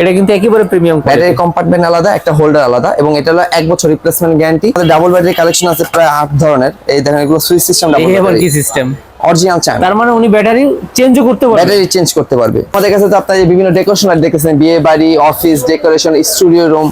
এটা কিন্তু একেবারে প্রিমিয়াম ব্যাটারি কম্পার্টমেন্ট আলাদা একটা হোল্ডার আলাদা এবং এটা হলো এক বছর replacement guarantee double battery collection আছে প্রায় আট ধরনের। এই দেখেন এগুলো switch system double battery system original China তার মানে উনি ব্যাটারি চেঞ্জও করতে পারবে। ব্যাটারি চেঞ্জ করতে পারবে। আমাদের কাছে তো আপনার এই বিভিন্ন ডেকোরেশন আর দেখেছেন বিয়ে বাড়ি অফিস ডেকোরেশন স্টুডিও রুম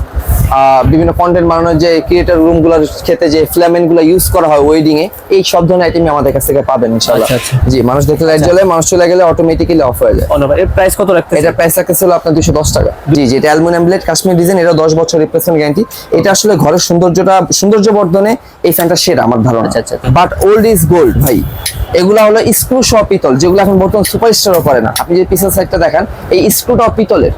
বিভিন্ন কন্টেন্ট বানানোর যে ক্রিয়েটার রুমগুলোর ক্ষেত্রে যে ফ্ল্যামেন্টগুলো ইউজ করা হয় ওয়েডিং এ এই সব ধরনের আইটেম আমাদের কাছ থেকে পাবেন ইনশাআল্লাহ। আচ্ছা, আচ্ছা। জি মানুষ দেখে লাইট জ্বলে মানুষ চলে গেলে অটোমেটিক্যালি অফ হয়ে যায়। এর প্রাইস কত রাখতে এটা প্রাইস রাখতেছিল আপনার দুশো দশ টাকা। জি জি এটা অ্যালুমিনিয়াম ব্লেড কাশ্মীর ডিজাইন এটা দশ বছর রিপ্লেসমেন্ট গ্যারান্টি এটা আসলে ঘরের সৌন্দর্যটা সৌন্দর্য বর্ধনে এই ফ্যানটা সেরা আমার ধারণা। আচ্ছা, আচ্ছা, আচ্ছা। বাট ওল্ড ইজ গোল্ড ভাই। এগুলা হলো স্ক্রু সহ পিতল যেগুলো এখন বর্তমান সুপারস্টারও করে না। আপনি যে পিসের সাইডটা দেখান এই স্ক্রুটাও পিতলের।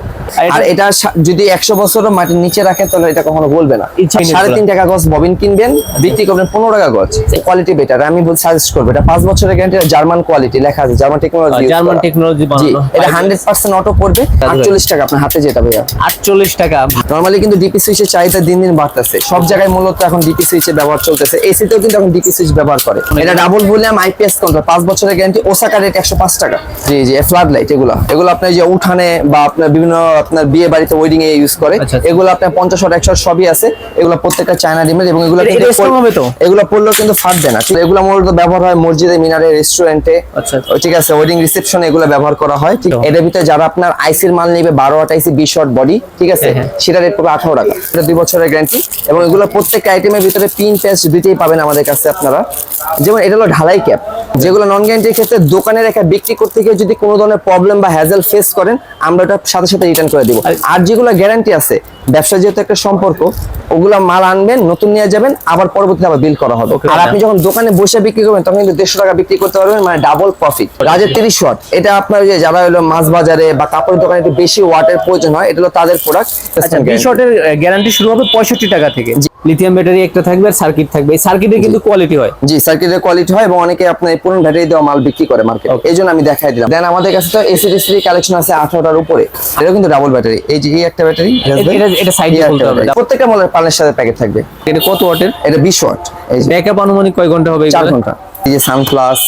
আর এটা- সা- যদি একশো বছরও মাটির নিচে রাখেন এটা কখনো বলবে না। সাড়ে তিন টাকা গজ ববিন কিনবেন বিক্রি করবেন পনেরো টাকা গজ। কোয়ালিটি বেটার আমি সাজেস্ট করব এটা পাঁচ বছরের গ্যারান্টি জার্মান কোয়ালিটি লেখা আছে জার্মান টেকনোলজি জার্মান টেকনোলজি এটা হান্ড্রেড পার্সেন্ট অটো পড়বে আটচল্লিশ টাকা আপনার হাতে যেটা ভাইয়া। আটচল্লিশ টাকা। নর্মালি কিন্তু ডিপি সুইচের চাহিদা দিন দিন বাড়তেছে সব জায়গায় মূলত এখন ডিপি সুইচের ব্যবহার চলতেছে এসিতেও কিন্তু এখন ডিপি সুইচ ব্যবহার করে। এটা ডাবল ভলিউম আইপিএস কন্ট্রোল পাঁচ বছরের গ্যারান্টি ওসাকা রেট একশো পাঁচ টাকা। জি জি ফ্লাড লাইট এগুলো। এগুলো আপনার যে উঠানে বা আপনার বিভিন্ন আপনার বিয়ে বাড়িতে ওয়েডিং এ ইউজ করে আচ্ছা, আচ্ছা। এগুলো আপনার পঞ্চাশ ওয়াট একশো সবই আছে। এগুলো প্রত্যেকটা চায়না ডিমের এবং এগুলো এটা- এটা? এগুলো পড়লেও কিন্তু ফাটবে না। এগুলো মূলত ব্যবহার হয় মসজিদে মিনারে রেস্টুরেন্টে আচ্ছা। ঠিক আছে ওয়েডিং রিসেপশনে এগুলো ব্যবহার করা হয়। ঠিক। এটার ভিতরে যারা আপনার আইসির মাল নেবে বারো বিশ ওয়াট বডি ঠিক আছে? হ্যাঁ, হ্যাঁ। সেটা রেট পড়বে আঠারো টাকা। এটা দুই বছরের গ্যারান্টি এবং এগুলো প্রত্যেকটা আইটেমের ভিতরে পিন দুইটাই পাবেন আমাদের কাছে আপনারা। যেমন এটা হলো ঢালাই ক্যাপ যেগুলো নন গ্যারান্টির ক্ষেত্রে দোকানে রেখে বিক্রি করতে গিয়ে যদি কোনো ধরনের প্রবলেম বা হ্যাজেল ফেস করেন আমরা ওটা সাথে সাথে রিটার্ন করে দিব। আর যেগুলো গ্যারান্টি আছে ব্যবসা যেহেতু একটা সম্পর্ক ওগুলো মাল আনবেন নতুন নিয়ে যাবেন আবার পরবর্তীতে আবার বিল করা হবে। আর আপনি যখন দোকানে বসে বিক্রি করবেন তখন কিন্তু দেড়শো টাকা বিক্রি করতে পারবেন মানে ডাবল প্রফিট রাজের তিরিশ ওয়াট এটা আপনার যে যারা হলো মাছ বাজারে বা কাপড়ের দোকানে একটু বেশি ওয়াটের প্রয়োজন হয় এটা হলো তাদের প্রোডাক্ট শর্টের গ্যারান্টি শুরু হবে পঁয়ষট্টি টাকা থেকে। লিথিয়াম ব্যাটারি একটা থাকবে আর সার্কিট থাকবে। এই সার্কিটের কিন্তু কোয়ালিটি হয়। জি সার্কিটের কোয়ালিটি হয় এবং অনেকে আপনার পুরনো ব্যাটারি দেওয়া মাল বিক্রি করে মার্কেট এই জন্য আমি দেখাই দিলাম। দেন আমাদের কাছে তো এসি টিসি কালেকশন আছে আঠারোটার উপরে। এটা কিন্তু ডাবল ব্যাটারি এই যে এই একটা ব্যাটারি এটা- দিয়ে বলতে হবে। প্রত্যেকটা মালের পানের সাথে প্যাকেট থাকবে। এটা কত ওয়াটের? এটা বিশ ওয়াট। এই ব্যাকআপ আনুমানিক কয় ঘণ্টা হবে চার ঘণ্টা। এই যে সানপ্লাস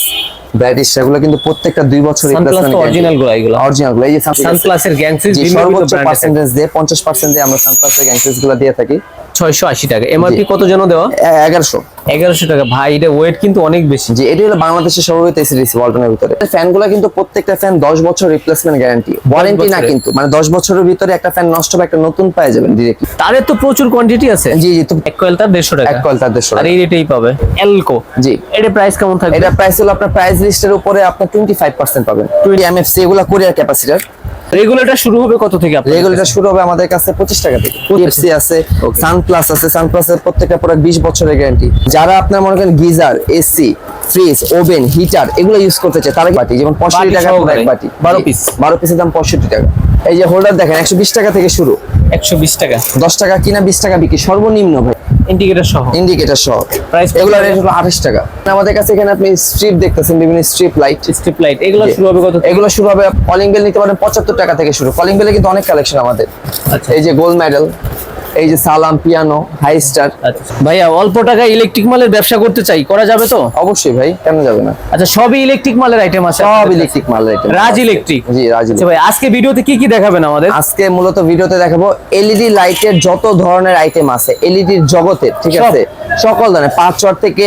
ব্যাটারি এগুলো কিন্তু প্রত্যেকটা দুই বছর Sunplus তো গুলো এগুলো। অরিজিনালগুলো এই যে সানপ্লাসের গ্যাংসিস সর্বোচ্চ পার্সেন্টেজ দিয়ে পঞ্চাশ পার্সেন্ট দিয়ে আমরা সানপ্লাসের গ্যাংসিসগুলো দিয়ে থাকি। ছয়শো আশি টাকা। এমআরপি কত যেন দেওয়া? এগারোশো। এগারোশো টাকা। ভাই এটা ওয়েট কিন্তু অনেক বেশি। যে এটি হলো বাংলাদেশের সর্বোচ্চ এসি ডিসি ওয়ালটনের ভিতরে ফ্যানগুলো কিন্তু প্রত্যেকটা ফ্যান দশ বছর রিপ্লেসমেন্ট গ্যারান্টি ওয়ারেন্টি না কিন্তু। মানে দশ বছরের ভিতরে একটা ফ্যান নষ্ট হবে একটা নতুন পেয়ে যাবেন ডিরেক্টলি তাদের তো প্রচুর কোয়ান্টিটি আছে। জি জি তো এক কয়েল তার দেড়শো টাকা। এক কয়েল তার দেড়শো আর এই রেটেই পাবে। এলকো জি। এটা প্রাইস কেমন থাকবে? এটা প্রাইস হলো আপনার প্রাইস লিস্টের উপরে আপনার টোয়েন্টি ফাইভ পার্সেন্ট পাবেন টোয়েন্টি এমএফসি এগুলো কোরিয়ার ক্যাপাসিটার রেগুলেটর শুরু হবে কত থেকে রেগুলেটর শুরু হবে আমাদের কাছে পঁচিশ টাকা থেকে। টিএফসি আছে সানপ্লাস আছে সানপ্লাসের প্রত্যেকটা প্রোডাক্ট বিশ বছরের গ্যারান্টি যারা আপনার মনে করেন geyser AC fridge oven heater এগুলো ইউজ করতে চায় তারা বাটি? যেমন পঁয়ষট্টি টাকা? এক বাটি। 12 পিস বারো পিসের দাম পঁয়ষট্টি টাকা। এই যে হোল্ডার দেখেন একশো বিশ টাকা থেকে শুরু। একশো বিশ টাকা। দশ টাকা কিনা বিশ টাকা বিক্রি। সর্বনিম্ন ভাই। ইন্ডিকেটর সহ। ইন্ডিকেটর সহ। প্রাইস এগুলো? রেট হলো আঠাশ টাকা। আমাদের কাছে এখানে আপনি স্ট্রিপ দেখতেছেন বিভিন্ন স্ট্রিপ লাইট স্ট্রিপ লাইট এগুলো শুরু হবে কত এগুলো শুরু হবে কলিং বেল নিতে পারেন পঁচাত্তর টাকা থেকে শুরু কলিং বেলে কিন্তু অনেক কালেকশন আমাদের আচ্ছা। এই যে গোল্ড মেডেল এই যে সালাম পিয়ানো হাই স্টার আচ্ছা ভাইয়া অল্প টাকায় ইলেকট্রিক মালের ব্যবসা করতে চাই করা যাবে তো? অবশ্যই ভাই কেন যাবে না? আচ্ছা সবই ইলেকট্রিক মালের আইটেম আছে সব ইলেকট্রিক মাল আইটেম রাজ ইলেকট্রিক জি রাজ আচ্ছা ভাই আজকে ভিডিওতে কি কি দেখাবেন আমাদের? আজকে মূলত ভিডিওতে দেখাবো এলইডি লাইটের যত ধরনের আইটেম আছে এলইডির জগতে ঠিক আছে? সকল ধরনের পাঁচ ওয়াট থেকে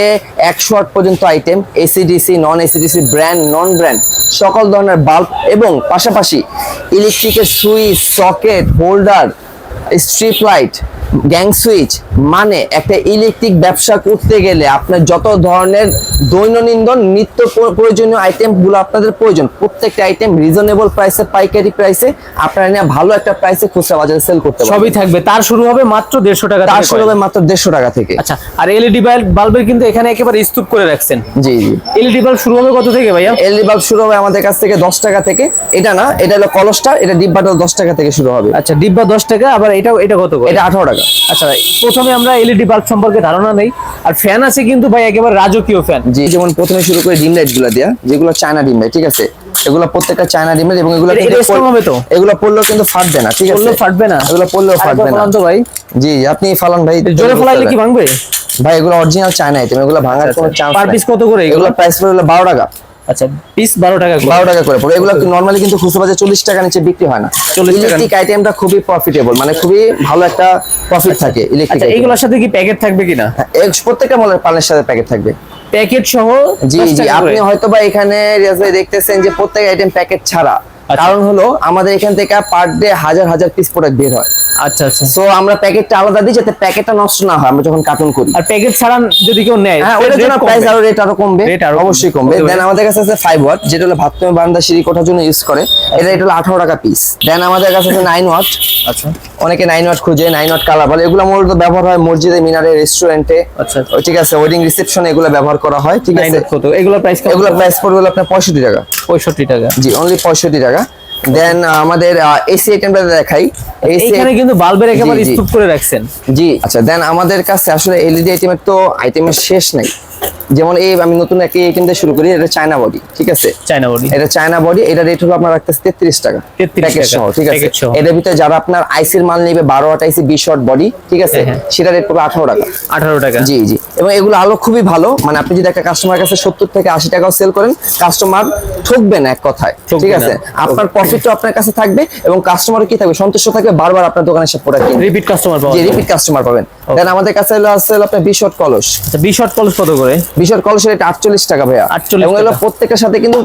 একশো ওয়াট পর্যন্ত item ACDC non ACDC brand non brand সকল ধরনের বাল্ব এবং পাশাপাশি ইলেকট্রিকের switch socket holder strip light gang switch মানে একটা ইলেকট্রিক ব্যবসা করতে গেলে আপনার যত ধরনের দৈনন্দিন নিত্য প্র- প্রয়োজনীয় আইটেমগুলো আপনাদের প্রয়োজন প্রত্যেকটা আইটেম রিজনেবল প্রাইসে পাইকারি প্রাইসে আপনারা নিয়ে ভালো একটা প্রাইসে খুচরা বাজারে সেল করতে পারবেন। সবই থাকবে। তার শুরু হবে মাত্র দেড়শো টাকা তার থেকে শুরু হবে মাত্র দেড়শো টাকা থেকে। আচ্ছা আর এলইডি বাল্বের কিন্তু এখানে একেবারে স্তূপ করে রাখছেন। জি জি। এলইডি বাল্ব শুরু হবে কত থেকে ভাইয়া? এলইডি বাল্ব শুরু হবে আমাদের কাছ থেকে দশ টাকা থেকে। এটা না এটা হলো কলস্টার এটা ডিব্বাটা দশ টাকা থেকে শুরু হবে। আচ্ছা ডিব্বা দশ টাকা আবার এটা এটা কত এটা আঠারো টাকা। আচ্ছা ভাই প্রথমে আমরা এলইডি বাল্ব সম্পর্কে ধারণা নেই। আর ফ্যান আছে কিন্তু ভাই একেবারে রাজকীয় ফ্যান জি যেমন প্রথমে শুরু করে ডিম লাইটগুলো দেয়া যেগুলো চায়না ডিম লাইট ঠিক আছে? এগুলো প্রত্যেকটা চায়না ডিম লাইট এবং এগুলো হবে তো? এগুলো পড়লেও কিন্তু ফাটবে না ঠিক আছে? ফাটবে না? এগুলো পড়লেও ফাটবে না। তো ভাই। জি আপনি ফালান ভাই জোরে ফলাইলে কি ভাঙবে? ভাই এগুলো অরিজিনাল চায়না আইটেম এগুলো ভাঙার কোনো চান্স পার পিস কত করে এগুলো? প্রাইস পড়ে হলো বারো টাকা। আচ্ছা পিস বারো টাকা বারো টাকা করে পড়ে এগুলো নর্মালি কিন্তু খুচরো বাজারে চল্লিশ টাকা নিচে বিক্রি হয় না। 40 টাকা ইলেকট্রিক আইটেমটা খুবই প্রফিটেবল মানে খুবই ভালো একটা প্রফিট থাকে ইলেকট্রিক আচ্ছা এইগুলোর সাথে কি প্যাকেট থাকবে কিনা? প্রত্যেকটা মলের পানের সাথে প্যাকেট থাকবে। প্যাকেট সহ জি জি আপনি হয়তো বা এখানে দেখতেছেন যে প্রত্যেক আইটেম প্যাকেট ছাড়া। আচ্ছা। কারণ হলো আমাদের এখান থেকে পার ডে হাজার হাজার পিস প্রোডাক্ট বের হয়। আচ্ছা আচ্ছা। সো আমরা প্যাকেটটা আলাদা দিই যাতে প্যাকেটটা নষ্ট না হয় আমরা যখন কার্টুন করি। আর প্যাকেট ছাড়া যদি কেউ নেয় হ্যাঁ ওটার জন্য প্রাইস আরও রেট আরও কমবে। অবশ্যই কমবে। দেন আমাদের কাছে আছে ফাইভ ওয়াট যেটা হলো বাথরুমে বারান্দা সিঁড়ি কোঠার জন্য ইউজ করে। এটা এটা হলো আঠারো টাকা পিস দেন আমাদের কাছে আছে নাইন ওয়াট আচ্ছা। অনেকে নাইন ওয়াট খুঁজে নাইন ওয়াট কালার বলে। এগুলো মূলত ব্যবহার হয় মসজিদে মিনারে রেস্টুরেন্টে আচ্ছা আচ্ছা। ঠিক আছে ওয়েডিং রিসেপশনে এগুলো ব্যবহার করা হয় ঠিক আছে? কত? এগুলোর প্রাইস এগুলো প্রাইস পড়বে আপনার পঁয়ষট্টি টাকা। পঁয়ষট্টি টাকা। জি অনলি পঁয়ষট্টি টাকা। দেন আমাদের এসি আইটেমটা দেখাই। এসি এখানে কিন্তু বাল্বের একেবারে। স্তূপ করে রাখছেন। জি আচ্ছা দেন আমাদের কাছে আসলে এলইডি আইটেমের তো আইটেমের শেষ নাই। যেমন এই আমি নতুন একটা আইটেম দিয়ে শুরু করি এটা চায়না বডি ঠিক আছে? চায়না বডি এটা চায়না বডি এটা রেট হলো আপনার রাখতেছে তেত্রিশ টাকা। 33 টাকা, সহ ঠিক আছে? এটার ভিতরে যারা আপনার আইসির মাল নেবে বারো আট আইসি বিশ শর্ট বডি ঠিক আছে? হ্যাঁ, হ্যাঁ। সেটা রেট পড়বে আঠারো টাকা। আঠারো টাকা। জি জি। এবং এগুলো আলো খুবই ভালো মানে আপনি যদি একটা কাস্টমার কাছে সত্তর থেকে আশি টাকাও সেল করেন কাস্টমার ঠকবে না এক কথায় ঠিক আছে? আপনার প্রফিটও আপনার কাছে থাকবে এবং কাস্টমার কি থাকবে? সন্তুষ্ট থাকবে বারবার আপনার দোকানে সব প্রোডাক্ট কিনবে। রিপিট কাস্টমার যে রিপিট কাস্টমার পাবেন। দেন আমাদের কাছে হলো আছে আপনার বিশ শর্ট কলস আচ্ছা বিশ শর্ট কলস কত করে? বিশ শর্ট কলসের এটা আটচল্লিশ টাকা ভাইয়া। 48 এবং এগুলো টাকা। প্রত্যেকটার সাথে কিন্তু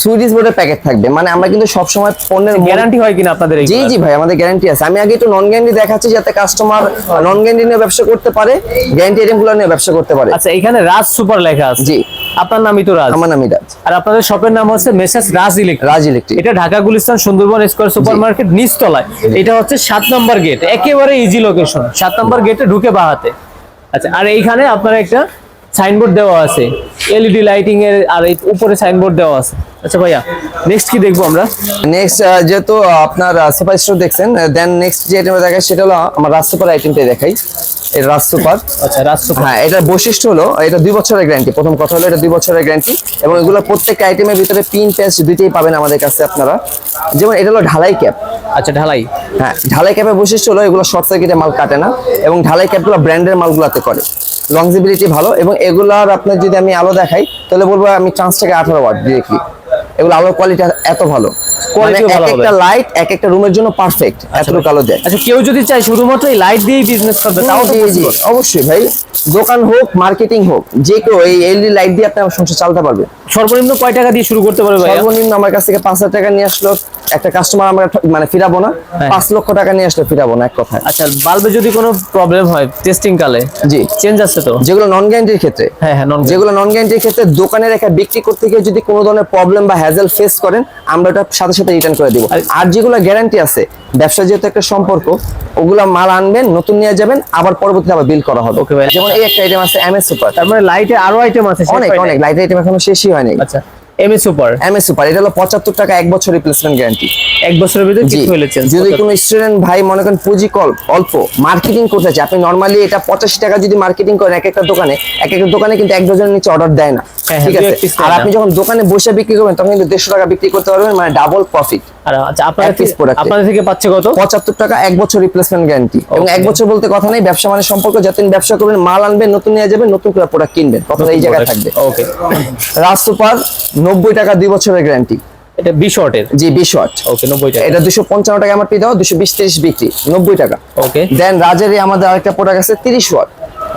সুইডিশ বোর্ডের প্যাকেট থাকবে। মানে আমরা কিন্তু সবসময় পণ্যের গ্যারান্টি হয় কিনা আপনাদের জি? জি ভাই আমাদের গ্যারান্টি আছে। আমি আগে একটু নন গ্যারান্টি দেখাচ্ছি যাতে কাস্টমার নন গ্যারান্টি নিয়ে ব্যবসা করতে পারে গ্যারান্টি আইটেমগুলো নিয়ে ব্যবসা করতে পারে। আচ্ছা এখানে রাজ সুপার লেখা আছে। জি। আপনার নামই তো রাজ। আমার নামই রাজ। আর আপনাদের শপের নাম হচ্ছে messrs Raj electric. Raj electric. এটা Dhaka Gulistan Sundarban square super market নিচতলায়। এটা হচ্ছে সাত নম্বর গেট। একেবারে ইজি লোকেশন সাত নম্বর গেটে ঢুকে বাহাতে আচ্ছা আর এইখানে আপনারা একটা সাইনবোর্ড দেওয়া আছে এলইডি লাইটিং এর আর এই উপরে সাইনবোর্ড দেওয়া আছে। আচ্ছা ভাইয়া নেক্সট কি দেখব আমরা? নেক্সট যেহেতু আপনার সুপার স্টোর দেখছেন দেন নেক্সট যে আইটেমটা দেখাই সেটা হলো আমার রাজ সুপার আইটেমটাই দেখাই। এটা রাজ সুপার আচ্ছা রাজ সুপার হ্যাঁ এটার বৈশিষ্ট্য হলো এটা দুই বছরের গ্যারান্টি প্রথম কথা হলো এটা দুই বছরের গ্যারান্টি এবং এগুলো প্রত্যেকটা আইটেমের ভিতরে পিন পেস্ট দুইটাই পাবেন আমাদের কাছে আপনারা। যেমন এটা হলো ঢালাই ক্যাপ আচ্ছা ঢালাই। হ্যাঁ ঢালাই ক্যাপের বৈশিষ্ট্য হলো এগুলো শর্ট সার্কিটে মাল কাটে না। এবং ঢালাই ক্যাপগুলো ব্র্যান্ডের মালগুলোতে করে। লংজিবিলিটি ভালো এবং এগুলার আপনার যদি আমি আলো দেখাই তাহলে বলব আমি চান্স থেকে আঠারো ওয়াট ডিরেক্টলি এগুলো আলোর কোয়ালিটি এত ভালো। মানে এক একটা লাইট এক একটা রুমের জন্য পারফেক্ট এতটুকু আলো দেয়। আচ্ছা কেউ যদি চায় শুধুমাত্র এই লাইট দিয়েই বিজনেস করবে তাও অবশ্যই ভাই। দোকান হোক মার্কেটিং হোক যে কেউ এই এলইডি লাইট দিয়ে আপনি সংসার চালাতে পারবে। সর্বনিম্ন কয় টাকা দিয়ে শুরু করতে পারবে সর্বনিম্ন আমার কাছ থেকে পাঁচ হাজার টাকা নিয়ে আসলো একটা কাস্টমার আমরা মানে ফিরাবো না হ্যাঁ। পাঁচ লক্ষ টাকা নিয়ে আসলে ফিরাবো না এক কথায়। আচ্ছা বাল্বে যদি কোনো প্রবলেম হয় টেস্টিং কালে জি। চেঞ্জ আছে তো? যেগুলো নন গ্যারান্টির ক্ষেত্রে। হ্যাঁ হ্যাঁ নন যেগুলো নন গ্যারান্টির ক্ষেত্রে দোকানে রেখে বিক্রি করতে গিয়ে যদি কোনো ধরনের প্রবলেম বা হ্যাজেল ফেস করেন আমরা ওটা সাথে সাথে রিটার্ন করে দিব। আর- যেগুলো গ্যারান্টি আছে ব্যবসা যেহেতু একটা সম্পর্ক ওগুলা মাল আনবেন নতুন নিয়ে যাবেন আবার পরবর্তীতে আবার বিল করা হবে। ওকে ভাই। যেমন এই একটা আইটেম আছে এমএস সুপার তার মানে লাইটে আরও আইটেম আছে অনেক অনেক লাইট আইটেম এখনও শেষই হয়নি। আচ্ছা। M A super MS super এটা হলো পঁচাত্তর টাকা এক বছর রিপ্লেসমেন্ট গ্যারান্টি এক বছরের ভিতরে কিছু হলে চেঞ্জ যদি কোনো স্টুডেন্ট ভাই মনে করেন পুঁজি কল অল্প মার্কেটিং করতে চায় আপনি নর্মালি এটা পঁচাশি টাকা যদি মার্কেটিং করেন এক একটা দোকানে এক একটা দোকানে কিন্তু এক ডজনের নিচে অর্ডার দেয় না। হ্যাঁ, ঠিক আছে? আর আপনি যখন দোকানে বসে বিক্রি করবেন তখন কিন্তু দেড়শো টাকা বিক্রি করতে পারবেন মানে ডাবল প্রফিট আর আচ্ছা আপনাদের আপনাদের থেকে পাচ্ছে কত? পঁচাত্তর টাকা এক বছর রিপ্লেসমেন্ট গ্যারান্টি এবং এক বছর বলতে কথা নেই ব্যবসা মানে সম্পর্ক যতদিন ব্যবসা করবেন মাল আনবেন নতুন নিয়ে যাবেন নতুন করে প্রোডাক্ট কিনবেন কথা এই জায়গায় থাকবে। ওকে রাজ সুপার নব্বই টাকা দুই বছরের গ্যারান্টি এটা শর্টের জি ওকে নব্বই টাকা। এটা দুশো পঞ্চান্ন টাকা আমার পি দাও দুশো বিশ তিরিশ বিক্রি নব্বই টাকা। ওকে দেন রাজের আমাদের আরেকটা প্রোডাক্ট আছে তিরিশ ওয়াট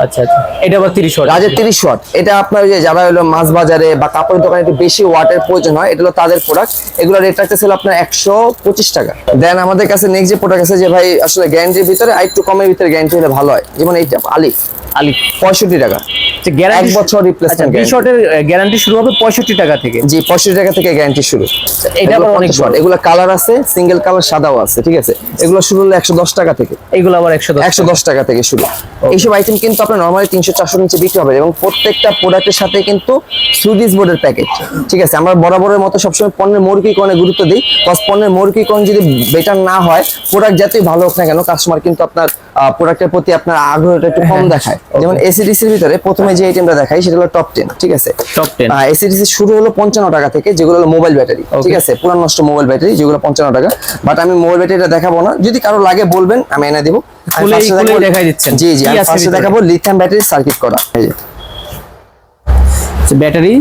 আচ্ছা আচ্ছা। এটা আবার তিরিশ ওয়াট। রাজের তিরিশ ওয়াট। এটা আপনার যে যারা হলো মাছ বাজারে বা কাপড়ের দোকানে একটু বেশি ওয়াটের প্রয়োজন হয় এটা হলো তাদের প্রোডাক্ট এগুলো রেট রাখতেছিল আপনার একশো পঁচিশ টাকা। দেন আমাদের কাছে নেক্সট যে প্রোডাক্ট আছে যে ভাই আসলে গ্যারান্টির ভিতরে আর একটু কমের ভিতরে গ্যারান্টি হলে ভালো হয়। যেমন এইটা আলিফ আলি। পঁয়ষট্টি টাকা। গ্যারান্টি এক বছর আচ্ছা বি শর্টের গ্যারান্টি শুরু হবে পঁয়ষট্টি টাকা থেকে। জি পঁয়ষট্টি টাকা থেকে গ্যারান্টি শুরু। এটা আবার অনেক বড়। এগুলো কালার আছে সিঙ্গেল কালার সাদাও আছে ঠিক আছে? এগুলো শুরু হলো একশো দশ টাকা থেকে। এইগুলো আবার একশো একশো দশ টাকা। থেকে শুরু। এইসব আইটেম কিন্তু আপনার নর্মালি তিনশো চারশো নিচে বিক্রি হবে এবং প্রত্যেকটা প্রোডাক্টের সাথে কিন্তু সুইডিশ বোর্ডের প্যাকেজ ঠিক আছে, আমরা বরাবরের মতো সবসময় পণ্যের মৌখিকরণে গুরুত্ব দিই। কজ পণ্যের মৌখিকরণ যদি বেটার না হয় প্রোডাক্ট যাতেই ভালো হোক না কেন কাস্টমার কিন্তু আপনার প্রোডাক্টের প্রতি আপনার আগ্রহটা একটু কম দেখায়। যেমন এসিডিসির ভিতরে প্রথমে যে আইটেমটা দেখাই সেটা হলো টপ টেন ঠিক আছে? টপ টেন এসিডিসি শুরু হলো পঞ্চান্ন টাকা থেকে যেগুলো হলো মোবাইল ব্যাটারি ঠিক আছে? পুরান নষ্ট মোবাইল ব্যাটারি যেগুলো পঞ্চান্ন টাকা। বাট আমি মোবাইল ব্যাটারিটা দেখাবো না। যদি কারও লাগে বলবেন আমি এনে দিব। জি জি আমি? দেখাবো লিথিয়াম ব্যাটারি সার্কিট করা। ব্যাটারি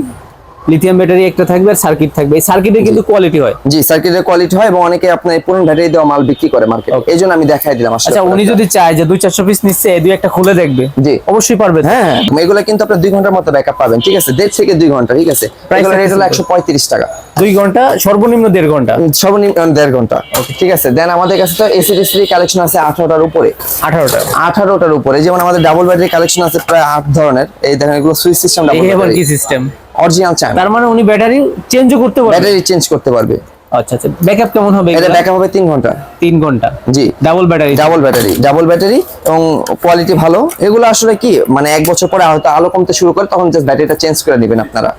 লিথিয়াম ব্যাটারি একটা থাকবে আর সার্কিট থাকবে। এই সার্কিটের কিন্তু কোয়ালিটি হয়। জি সার্কিটের কোয়ালিটি হয় এবং অনেকে আপনার এই পুরনো ব্যাটারি দেওয়া মাল বিক্রি করে মার্কেট এই জন্য আমি দেখাই দিলাম আচ্ছা উনি যদি চায় যে দুই চারশো পিস নিচ্ছে এই দুই একটা খুলে দেখবে। জি। অবশ্যই পারবে। হ্যাঁ হ্যাঁ। এগুলো কিন্তু আপনার দুই ঘণ্টার মতো ব্যাকআপ পাবেন ঠিক আছে? দেড় থেকে দুই ঘণ্টা ঠিক আছে? এগুলো রেট হলো একশো পঁয়ত্রিশ টাকা। দুই ঘণ্টা সর্বনিম্ন দেড় ঘণ্টা। সর্বনিম্ন দেড় ঘণ্টা ঠিক আছে? দেন আমাদের কাছে তো এসি ডিসি কালেকশন আছে আঠারোটার উপরে। আঠারোটা। আঠারোটার উপরে যেমন আমাদের ডাবল ব্যাটারি কালেকশন আছে প্রায় আট ধরনের। এই দেখেন এগুলো সুইচ সিস্টেম ডাবল কি সিস্টেম অরিজিনাল চায়না তার মানে উনি ব্যাটারি চেঞ্জও করতে পারবে? ব্যাটারি চেঞ্জ করতে পারবে। আচ্ছা আচ্ছা। ব্যাকআপ কেমন হবে এটা ব্যাকআপ হবে তিন ঘণ্টা। তিন ঘণ্টা। জি। Double battery double battery double battery এবং কোয়ালিটি ভালো। এগুলো আসলে কি মানে এক বছর পরে হয়তো আলো কমতে শুরু করে তখন জাস্ট ব্যাটারিটা চেঞ্জ করে নেবেন আপনারা।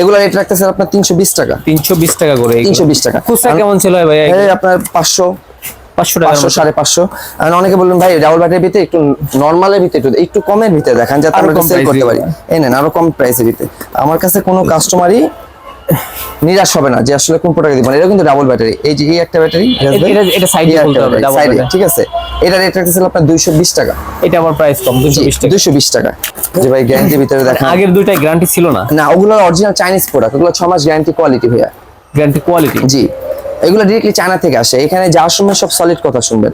এগুলো রেট রাখতেছে আপনার তিনশো বিশ টাকা। তিনশো বিশ টাকা করে এগুলো। তিনশো বিশ টাকা। খুচরা কেমন ছিল ভাই? এই আপনার পাঁচশো। পাঁচশো টাকা সাড়ে পাঁচশো। অনেকে বললেন ভাই ডাবল ব্যাটারির ভিতরে একটু নর্মালের ভিতরে একটু একটু কমের ভিতরে দেখান যাতে আমরা সেল করতে পারি। এই নেন আরও কম প্রাইসের ভিতরে। আমার কাছে কোনো কাস্টমারই নিরাশ হবে না যে আসলে কোন প্রোডাক্ট দিবেন। এটা কিন্তু ডাবল ব্যাটারি এই যে এই একটা ব্যাটারি এটা- এটা side খুলতে হবে, double ঠিক আছে? এটা রেট রাখতেছিল আপনার দুইশো বিশ টাকা। এটা আমার প্রাইস কম টাকা। দুইশো বিশ টাকা। যে ভাই গ্যারান্টির ভিতরে দেখেন। আগের দুইটাই গ্যারান্টি ছিল না? না ওগুলো অরিজিনাল চাইনিজ প্রোডাক্ট ওগুলো ছ মাস গ্যারান্টি কোয়ালিটি ভাইয়া। গ্যারান্টি কোয়ালিটি জি। এগুলো ডিরেক্টলি চায়না থেকে আসে। এখানে যাওয়ার সময় সব সলিড কথা শুনবেন.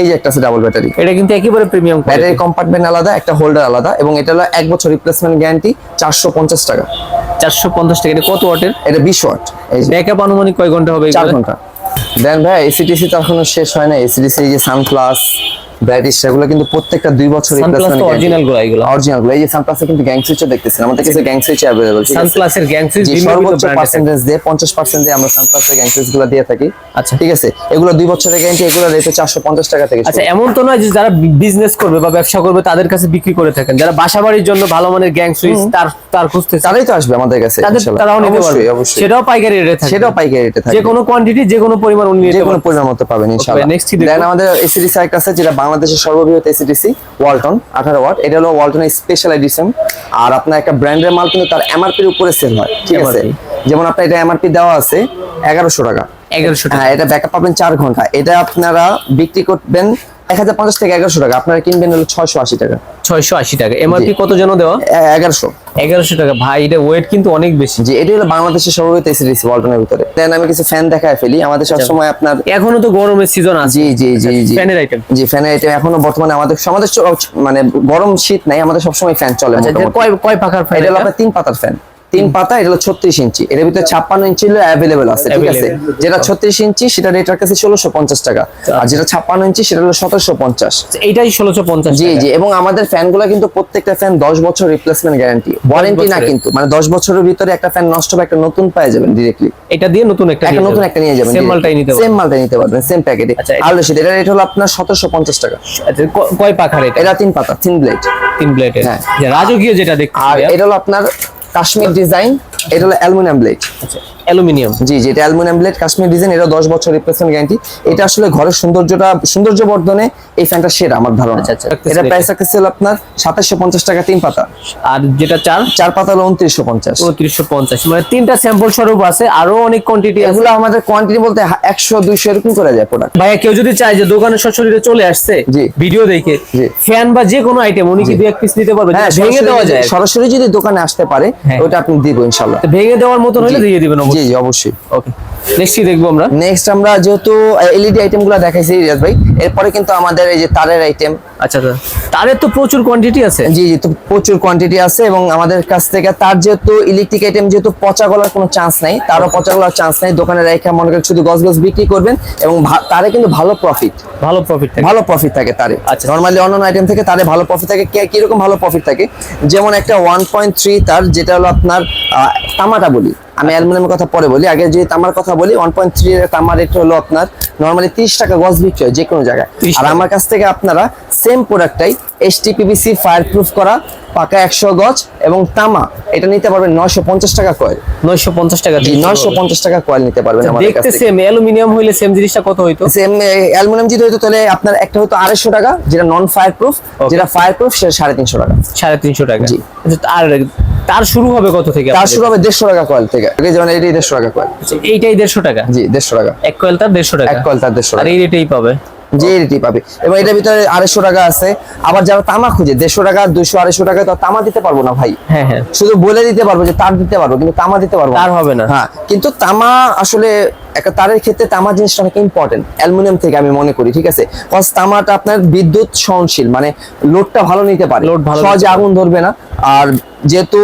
এই যে একটা আছে ডাবল ব্যাটারি এটা কিন্তু একেবারে প্রিমিয়াম ব্যাটারি কম্পার্টমেন্ট আলাদা একটা হোল্ডার আলাদা এবং এটা হলো এক বছর রিপ্লেসমেন্ট গ্যারান্টি চারশো পঞ্চাশ টাকা। চারশো পঞ্চাশ টাকা এটা কত ওয়াটের? এটা বিশ ওয়াট। এই ব্যাকআপ আনুমানিক কয় ঘণ্টা হবে চার ঘণ্টা। দেন ভাই এসিটিসি তো এখনও শেষ হয় না। এসিটিসি যে সানপ্লাস কিন্তু প্রত্যেকটা দুই বছর অরিজিনালগুলো এগুলো। অরিজিনালগুলো। এই যে সানপ্লাসে কিন্তু গ্যাং সুইচও দেখতেছেন। আমাদের কাছে গ্যাং সুইচ অ্যাভেলেবল ঠিক আছে? সানপ্লাসের গ্যাং সুইচ সর্বোচ্চ পার্সেন্টেজ দিয়ে পঞ্চাশ পার্সেন্ট দিয়ে আমরা সানপ্লাসের গ্যাং সুইচগুলো দিয়ে থাকি। আচ্ছা। ঠিক আছে? এগুলো দুই বছরের গ্যারান্টি এগুলো রেটে চারশো পঞ্চাশ টাকা থেকে আচ্ছা এমন তো নয় যে যারা বিজনেস করবে বা ব্যবসা করবে তাদের কাছে বিক্রি করে থাকেন। যারা বাসা বাড়ির জন্য ভালো মানের গ্যাং সুইচ তার তার খুঁজতে তারাই তো আসবে আমাদের কাছে তারাও নিতে পারবে। সেটাও পাইকারি রেটে থাকে সেটাও পাইকারি রেটে থাকে যে কোনো কোয়ান্টিটি যে কোনো পরিমাণ উনি নিতে যে কোনো পরিমাণ মতো পাবেন ইনশাআল্লাহ next কি দেখব? আমাদের আছে যেটা বাংলাদেশের সর্ববৃহৎ এসিডিসি ওয়ালটন আঠারো ওয়াট। এটা হলো ওয়ালটনের স্পেশাল এডিশন আর আপনার একটা ব্র্যান্ডের মাল কিন্তু তার এমআরপির উপরে সেল হয় ঠিক আছে? যেমন আপনার এটা এমআরপি দেওয়া আছে এগারোশো টাকা। এগারোশো টাকা। হ্যাঁ এটা ব্যাকআপ পাবেন চার ঘণ্টা। এটা আপনারা বিক্রি করবেন এক হাজার পঞ্চাশ থেকে এগারোশো টাকা। আপনারা কিনবেন হলো ছয়শো আশি টাকা। ছয়শো আশি টাকা। এমআরপি কত যেন দেওয়া? এগারোশো। এগারোশো টাকা। ভাই এটা ওয়েট কিন্তু অনেক বেশি। জি এটা হলো বাংলাদেশের সর্ববৃহৎ এসিডিসি ওয়ালটনের ভিতরে। দেন আমি কিছু ফ্যান দেখায় ফেলি। আমাদের সবসময় আপনার এখনও তো গরমের সিজন আছে। জি জি জি জি। ফ্যানের আইটেম জি ফ্যানের আইটেম এখনও বর্তমানে আমাদের আমাদের মানে গরম শীত নাই আমাদের সবসময় ফ্যান চলে আচ্ছা। কয় কয় পাখার ফ্যান এটা হলো আপনার তিন পাতার ফ্যান তিন পাতা এটা হলো ছত্রিশ ইঞ্চি। এর ভিতরে ছাপ্পান্ন ইঞ্চি অ্যাভেলেবেল আছে ঠিক আছে? যেটা ছত্রিশ ইঞ্চি সেটা রেট রাখতেছে ষোলোশো পঞ্চাশ টাকা। আর যেটা ছাপ্পান্ন ইঞ্চি সেটা হলো সতেরোশো পঞ্চাশ। এইটাই ষোলোশো পঞ্চাশ জি জি এবং আমাদের ফ্যানগুলো কিন্তু প্রত্যেকটা ফ্যান দশ বছর রিপ্লেসমেন্ট গ্যারান্টি ওয়ারেন্টি না কিন্তু মানে দশ বছরের ভিতরে একটা ফ্যান নষ্ট হবে একটা নতুন পেয়ে যাবেন ডিরেক্টলি এটা দিয়ে নতুন একটা একটা নতুন একটা নিয়ে যাবেন সেম মালটাই নিতে সেম মালটাই নিতে পারবেন সেম প্যাকেটে আচ্ছা, এটা- আলো এটা রেট হলো আপনার সতেরোশো পঞ্চাশ টাকা। আচ্ছা কয় পাখার এটা এটা তিন পাতা তিন ব্লেড তিন প্লেটের হ্যাঁ। রাজকীয় যেটা দেখতে আর এটা হলো আপনার কাশ্মীর ডিজাইন এটা হলো অ্যালুমিনিয়াম ব্লেড। আচ্ছা। অ্যালুমিনিয়াম। জি এটা অ্যালুমিনিয়াম ব্লেড কাশ্মীর ডিজাইন এটা দশ বছর রিপ্লেসমেন্ট গ্যারান্টি এটা আসলে ঘরের সৌন্দর্যটা সৌন্দর্য বর্ধনে এই ফ্যানটা সেরা আমার ধারণা। আচ্ছা, আচ্ছা। এটা প্রাইস রাখতেছিল আপনার সাতাশশো পঞ্চাশ টাকা তিন পাতা। আর যেটা চার? চার পাতা হলো উনত্রিশশো পঞ্চাশ। উনত্রিশশো পঞ্চাশ। মানে তিনটা স্যাম্পল স্বরূপ আছে আরও অনেক কোয়ান্টিটি এগুলো আমাদের কোয়ান্টিটি বলতে একশো দুইশো এরকম করে যায় প্রোডাক্ট ভাইয়া কেউ যদি চায় যে দোকানে সরাসরি চলে আসছে জি। ভিডিও দেখে। ফ্যান বা যে কোনো আইটেম উনি কি দু এক পিস নিতে পারবে? হ্যাঁ ভেঙে দেওয়া যদি- যায়। সরাসরি যদি দোকানে আসতে পারে হ্যাঁ। ওটা আপনি দিব ইনশাল্লাহ। ভেঙে দেওয়ার মতন হলে দিয়ে দিবেন জি জি অবশ্যই। ওকে নেক্সট দেখব আমরা? নেক্সট আমরা যেহেতু এলইডি আইটেমগুলো দেখাইছি রিয়াজ ভাই এরপরে কিন্তু আমাদের এই যে তারের আইটেম আচ্ছা আচ্ছা। তারের তো প্রচুর কোয়ান্টিটি আছে। জি জি তো প্রচুর কোয়ান্টিটি আছে এবং আমাদের কাছ থেকে তার যেহেতু ইলেকট্রিক আইটেম যেহেতু পচা গলার কোনো চান্স নাই তারও পচা গলার চান্স নাই দোকানে রেখে মনে করেন শুধু গছ গছ বিক্রি করবেন এবং তারে কিন্তু ভালো প্রফিট ভালো প্রফিট ভালো প্রফিট থাকে তারে। আচ্ছা। নর্মালি অন্যান্য আইটেম থেকে তারে ভালো প্রফিট থাকে। কে- কীরকম ভালো প্রফিট থাকে? যেমন একটা ওয়ান পয়েন্ট থ্রি তার যেটা হলো আপনার তামাটা বলি। আমি অ্যালুমিনিয়ামের কথা পরে বলি। আগে যে তামার কথা বলি ওয়ান পয়েন্ট থ্রি তামার রেট হলো আপনার নর্মালি তিরিশ টাকা গজ বিক্রি হয় যে কোনো জায়গায় আর আমার কাছ থেকে আপনারা সেম প্রোডাক্টটাই এস টিপিবিসি ফায়ার প্রুফ করা পাকা একশো গজ এবং তামা এটা নিতে পারবেন নয়শো পঞ্চাশ টাকা কয়েল নয়শো পঞ্চাশ টাকা নয়শো পঞ্চাশ টাকা কয়েল নিতে পারবেন দেখতে সেম অ্যালুমিনিয়াম হইলে সেম জিনিসটা কত হইতো? সেম অ্যালুমিনিয়াম যদি হতো তাহলে আপনার একটা হতো আড়াইশো টাকা যেটা নন ফায়ার প্রুফ যেটা ফায়ার প্রুফ সেটা সাড়ে তিনশো টাকা। সাড়ে তিনশো টাকা। জি। আচ্ছা, আর তার শুরু হবে কত থেকে তার শুরু হবে দেড়শো টাকা কয়েল থেকে। যেমন এটাই দেড়শো টাকা কয়েল আচ্ছা, এইটাই দেড়শো টাকা? জি দেড়শো টাকা। এক কয়েল তার দেড়শো টাকা? এক কয়েল তার দেড়শো আর টাকা। এই রেটেই পাবে? যে রেটই পাবে। এবং এটার ভিতরে আড়াইশো টাকা আছে। আবার যারা তামা খুঁজে দেড়শো টাকা দুশো আড়াইশো টাকা তো তামা দিতে পারব না ভাই। হ্যাঁ হ্যাঁ। শুধু বলে দিতে পারব যে তার দিতে পারব কিন্তু তামা দিতে পারব তার হবে না। হ্যাঁ কিন্তু তামা আসলে একটা তারের ক্ষেত্রে তামা জিনিসটা অনেক ইম্পর্টেন্ট অ্যালুমিনিয়াম থেকে আমি মনে করি ঠিক আছে? কজ তামাটা আপনার বিদ্যুৎ সহনশীল মানে লোডটা ভালো নিতে পারে। Load ভালো সহজে আগুন ধরবে না। আর যেহেতু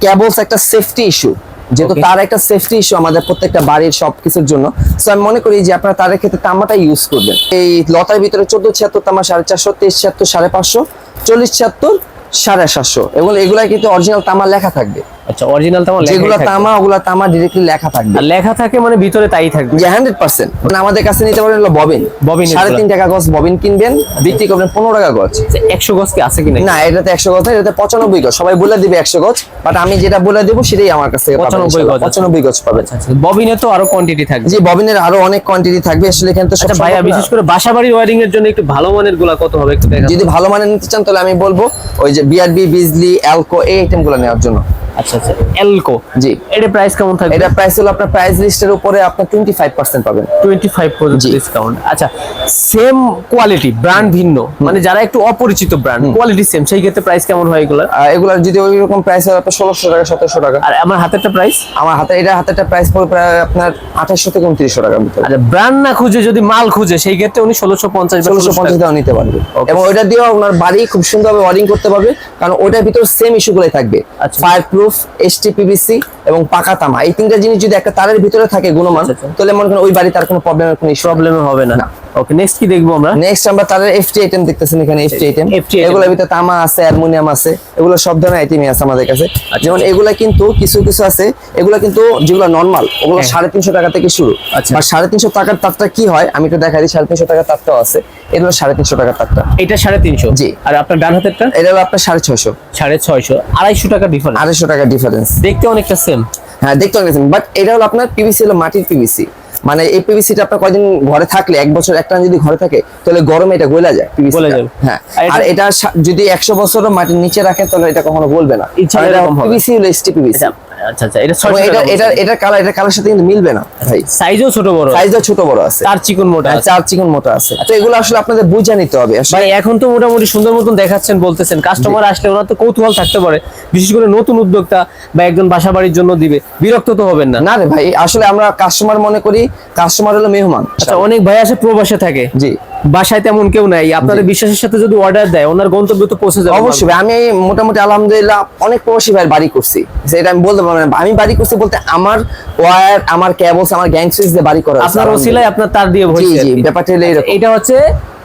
কেবলস একটা সেফটি ইস্যু যেহেতু তার একটা সেফটি ইস্যু আমাদের প্রত্যেকটা বাড়ির সবকিছুর জন্য। সো আমি মনে করি যে আপনারা তারের ক্ষেত্রে তামাটা ইউজ করবেন। এই লতার ভিতরে চোদ্দ ছিয়াত্তর তামা সাড়ে চারশো তেইশ ছিয়াত্তর সাড়ে পাঁচশো চল্লিশ ছিয়াত্তর সাড়ে সাতশো। এবং এগুলাই কিন্তু অরিজিনাল তামা লেখা থাকবে। আচ্ছা অরিজিনাল তো আমার যেগুলো তামা ওগুলা তামা ডিরেক্টলি লেখা থাকবে। আর লেখা থাকে মানে ভিতরে তাই থাকবে। যে হান্ড্রেড পার্সেন্ট আমাদের কাছে নিতে পারেন হলো ববিন। ববিন সাড়ে তিন টাকা গজ ববিন কিনবেন বিক্রি করবেন পনেরো টাকা গজ। একশো গজ কি আছে কিনা না এটাতে একশো গজ না এটাতে পঁচানব্বই গজ। সবাই বলে দিবে একশো গজ বাট আমি যেটা বলে দেবো সেটাই আমার কাছ থেকে 95 গজ পঁচানব্বই গজ পাবেন। আচ্ছা ববিনে তো আরও কোয়ান্টিটি থাকবে। জি ববিনের আরও অনেক কোয়ান্টিটি থাকবে। আসলে এখানে তো আচ্ছা ভাইয়া বিশেষ করে বাসা বাড়ির ওয়ারিং এর জন্য একটু ভালো মানেরগুলা কত হবে একটু যদি ভালো মানের নিতে চান তাহলে আমি বলব ওই যে বিআরবি বিজলি অ্যালকো এই আইটেমগুলো নেওয়ার জন্য। আচ্ছা আচ্ছা এলকো জি। এটা প্রাইস কেমন থাকবে? এটা প্রাইস হলো আপনার প্রাইস লিস্টের উপরে আপনার টোয়েন্টি ফাইভ পার্সেন্ট পাবেন। টোয়েন্টি ফাইভ পর্যন্ত জি। ডিসকাউন্ট আচ্ছা সেম কোয়ালিটি ব্র্যান্ড ভিন্ন। মানে যারা একটু অপরিচিত ব্র্যান্ড কোয়ালিটি সেম সেই ক্ষেত্রে প্রাইস কেমন হয় এগুলো আহ, এগুলার যদি ওই রকম প্রাইস হয় আপনার ষোলোশো টাকা সতেরোশো টাকা। আর আমার হাতেরটা প্রাইস আমার হাতে এটা হাতেরটা প্রাইস পড়বে প্রায় আপনার আঠাশশো থেকে উনত্রিশশো টাকার ভিতরে। আচ্ছা ব্র্যান্ড না খুঁজে যদি মাল খুঁজে সেই ক্ষেত্রে উনি ষোলোশো পঞ্চাশ বা ষোলোশো পঞ্চাশ টাকা। নিতে পারবে. এবং ওইটা দিয়েও আপনার বাড়ি খুব সুন্দরভাবে ওয়ারিং করতে পারবে কারণ ওইটার ভিতর সেম ইস্যুগুলোই থাকবে। আচ্ছা। ফায়ার প্রুফ এসটিপিবিসি এবং পাকা তামা এই তিনটা জিনিস যদি একটা তারের ভিতরে থাকে গুণমান আচ্ছা, আচ্ছা। তাহলে মনে করেন ওই বাড়ি তার কোনো প্রবলেমের কোনো প্রবলেম হবে না। ওকে নেক্সট কি দেখব আমরা? নেক্সট আমরা তাদের এফটি আইটেম দেখতেছেন এখানে এফটি আইটেম এগুলোর ভিতরে তামা আছে অ্যালুমিনিয়াম আছে এগুলো সব ধরনের আইটেমই আছে আমাদের কাছে। যেমন এগুলা কিন্তু কিছু কিছু আছে এগুলা কিন্তু যেগুলো নর্মাল ওগুলো হ্যাঁ। সাড়ে তিনশো টাকা থেকে শুরু। আচ্ছা। আর সাড়ে তিনশো টাকার তারটা কি হয়? আমি একটু দেখাই দিই সাড়ে তিনশো টাকার তারটাও আছে। এগুলো সাড়ে তিনশো টাকার তারটা। এটা সাড়ে তিনশো? জি। আর আপনার ডান হাতেরটা? এটা হলো আপনার সাড়ে ছয়শো। সাড়ে ছয়শো। আড়াইশো টাকা ডিফারেন্স আড়াইশো টাকা ডিফারেন্স দেখতে অনেকটা সেম হ্যাঁ দেখতে পাচ্ছেন বাট এটা হলো আপনার পিভিসি হলো মাটির পিভিসি মানে এই পিভিসিটা আপনার কয়দিন ঘরে থাকলে এক বছর একটা যদি ঘরে থাকে তাহলে গরমে এটা গলে যায় পিভিসি গলে। যাবে। হ্যাঁ আর এটা- যদি একশো বছরও মাটির নিচে রাখেন তাহলে এটা কখনো বলবে না। পিভিসি হলো এসটি পিভিসি আচ্ছা আচ্ছা এটা এবং ছয়শো এটা এটা এটা কালার এটা কালার সাথে কিন্তু মিলবে না। ভাই সাইজও ছোট বড় সাইজটা ছোট বড় আছে। তার চিকন মোটা হ্যাঁ, আছে। চার চিকন মোটা আছে। তো এগুলো আসলে আপনাদের বুঝে নিতে হবে। ভাই এখন তো মোটামুটি সুন্দর মতন দেখাচ্ছেন বলতেছেন। কাস্টমার আসলে ওনার তো কৌতূহল থাকতে পারে। বিশেষ করে নতুন উদ্যোক্তা বা একজন বাসা বাড়ির জন্য দিবে। বিরক্ত তো হবেন না। না রে ভাই আসলে আমরা কাস্টমার মনে করি কাস্টমার হলো মেহমান। আচ্ছা অনেক ভাই আসে প্রবাসে থাকে। জি। বাসায় তেমন কেউ নাই। আপনাদের বিশ্বাসের সাথে যদি অর্ডার দেয় ওনার গন্তব্য তো পৌঁছে যাবে অবশ্যই আমি মোটামুটি আলহামদুলিল্লাহ অনেক প্রবাসী ভাইয়ের বাড়ি করছি। সেটা আমি বলতে পারব না। আমি বাড়ি করছি বলতে আমার ওয়ার আমার কেবলস আমার গ্যাং সুইচ দিয়ে বাড়ি করা আপনার ওসিলায় আপনার তার দিয়ে জি ব্যাপারটা এরকম। এটা হচ্ছে